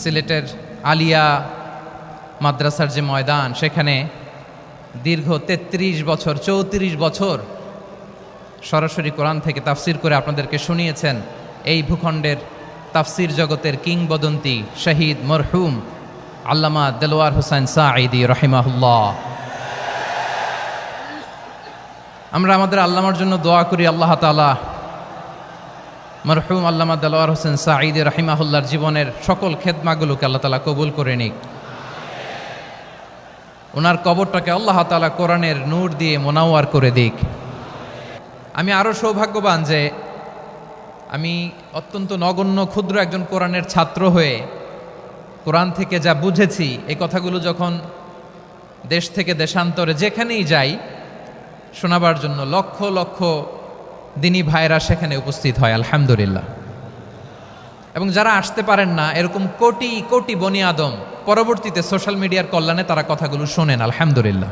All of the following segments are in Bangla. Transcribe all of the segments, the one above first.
সিলেটের আলিয়া মাদ্রাসার যে ময়দান, সেখানে দীর্ঘ ৩৩ বছর, চৌত্রিশ বছর সরাসরি কোরআন থেকে তাফসির করে আপনাদেরকে শুনিয়েছেন এই ভূখণ্ডের তাফসির জগতের কিংবদন্তি শহীদ মরহুম আল্লামা দেলোয়ার হোসেন সাঈদি রহিমাহুল্লাহ। আমরা আমাদের আল্লামার জন্য দোয়া করি, আল্লাহ তালা মরহুম আল্লামা দেলোয়ার হোসেন সাঈদি রহিমাহুল্লার জীবনের সকল খেদমাগুলোকে আল্লাহ তালা কবুল করে নিক। ওনার কবরটাকে আল্লাহ তালা কোরআনের নূর দিয়ে মোনাওয়ার করে দিক। আমি আরও সৌভাগ্যবান যে আমি অত্যন্ত নগণ্য, ক্ষুদ্র একজন কোরআনের ছাত্র হয়ে কোরআন থেকে যা বুঝেছি, এই কথাগুলো যখন দেশ থেকে দেশান্তরে যেখানেই যাই, শোনাবার জন্য লক্ষ লক্ষ দিনী ভাইরা সেখানে উপস্থিত হয়, আলহামদুলিল্লাহ। এবং যারা আসতে পারেন না, এরকম কোটি কোটি বনি আদম, পরবর্তীতে সোশ্যাল মিডিয়ার কল্যাণে তারা কথাগুলো শোনেন, আলহামদুলিল্লাহ।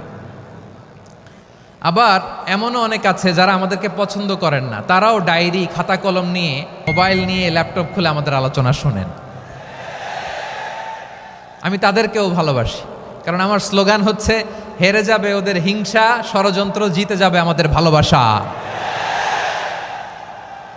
আবার এমনও অনেক আছে যারা আমাদেরকে পছন্দ করেন না, তারাও ডায়েরি খাতা কলম নিয়ে, মোবাইল নিয়ে, ল্যাপটপ খুলে আমাদের আলোচনা শোনেন। আমি তাদেরকেও ভালোবাসি, কারণ আমার স্লোগান হচ্ছে, হেরে যাবে ওদের হিংসা, ষড়যন্ত্র জিতে যাবে আমাদের ভালোবাসা।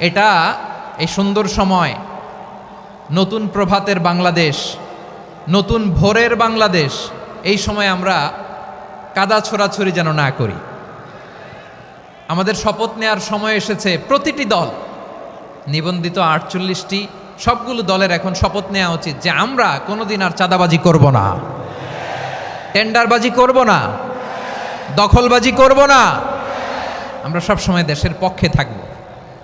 এটা এই সুন্দর সময়, নতুন প্রভাতের বাংলাদেশ, নতুন ভোরের বাংলাদেশ, এই সময় আমরা কাদা ছোড়াছড়ি যেন না করি। আমাদের শপথ নেওয়ার সময় এসেছে প্রতিটি দল, নিবন্ধিত আটচল্লিশটি, সবগুলো দলের এখন শপথ নেওয়া উচিত যে আমরা কোনোদিন আর চাঁদাবাজি করব না। টেন্ডারবাজি করব না। দখলবাজি করব না। আমরা সব সময় দেশের পক্ষে থাকব।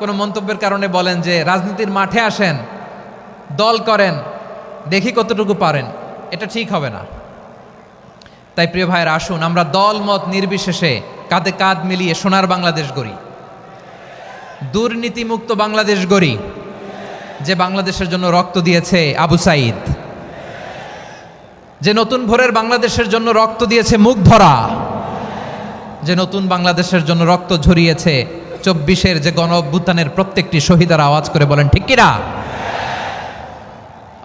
কোনো মন্তব্যের কারণে বলেন যে রাজনীতির মাঠে আসেন, দল করেন, দেখি কতটুকু পারেন, এটা ঠিক হবে না। তাই প্রিয় ভাইয়ের, আসুন, আমরা দল, মত নির্বিশেষে কাঁধে কাঁধ মিলিয়ে সোনার বাংলাদেশ গড়ি। দুর্নীতিমুক্ত বাংলাদেশ গড়ি, যে বাংলাদেশের জন্য রক্ত দিয়েছে আবু সাইদ। যে নতুন ভোরের বাংলাদেশের জন্য রক্ত দিয়েছে মুখ ধরা যে নতুন বাংলাদেশের জন্য রক্ত ঝরিয়েছে চব্বিশের যে গণ অভ্যুত্থানের প্রত্যেকটি শহীদার আওয়াজ করে বলেন, ঠিক কিনা?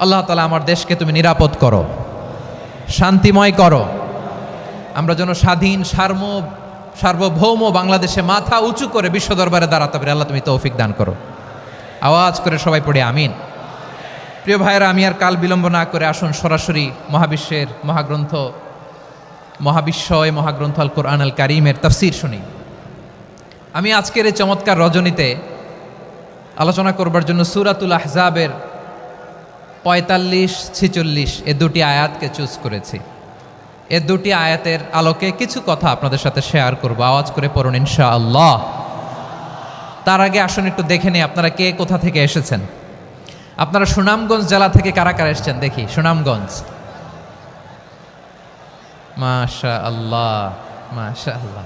আল্লাহ তালা আমার দেশকে তুমি নিরাপদ করো, শান্তিময় করো। আমরা যেন স্বাধীন, সার্ম, সার্বভৌম বাংলাদেশে মাথা উঁচু করে বিশ্ব দরবারে দাঁড়াতে পারি। আল্লাহ তুমি তৌফিক দান করো। আওয়াজ করে সবাই পড়ে, আমিন। প্রিয় ভাইয়েরা, আমি আর কাল বিলম্ব না করে আসুন সরাসরি মহাবিশ্বের মহাগ্রন্থ, মহাবিশ্বয় মহাগ্রন্থ আল কোরআন আল কারিমের তাফসির শুনি। আমি আজকের এই চমৎকার রজনীতে আলোচনা করবার জন্য সুরাতুল আহজাবের পঁয়তাল্লিশ ছিচল্লিশ এ দুটি আয়াতকে চুজ করেছি। এ দুটি আয়াতের আলোকে কিছু কথা আপনাদের সাথে শেয়ার করব, আওয়াজ করে পড়ুন ইনশা আল্লাহ তার আগে আসুন একটু দেখে নিই আপনারা কে, কোথা থেকে এসেছেন? আপনারা সুনামগঞ্জ জেলা থেকে কারা কারা এসেছেন? দেখি, সুনামগঞ্জ। মাশা আল্লাহ মাশা আল্লাহ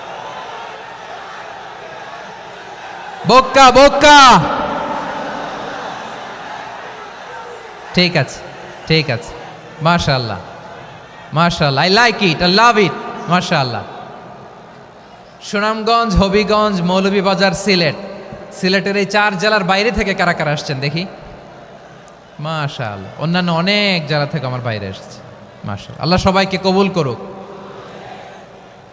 বোক্কা বোক্কা ঠিক আছে ঠিক আছে। মাশা আল্লাহ মাশা আল্লাহ I like it I love it মাশা আল্লাহ সুনামগঞ্জ, হবিগঞ্জ, মৌলভীবাজার, সিলেট। সিলেটের এই চার জেলার বাইরে থেকে কারা কারা আসছেন দেখি? মাশা আল্লাহ অন্যান্য অনেক জেলা থেকে আমার বাইরে এসেছে। মাশাল আল্লাহ সবাইকে কবুল করুক।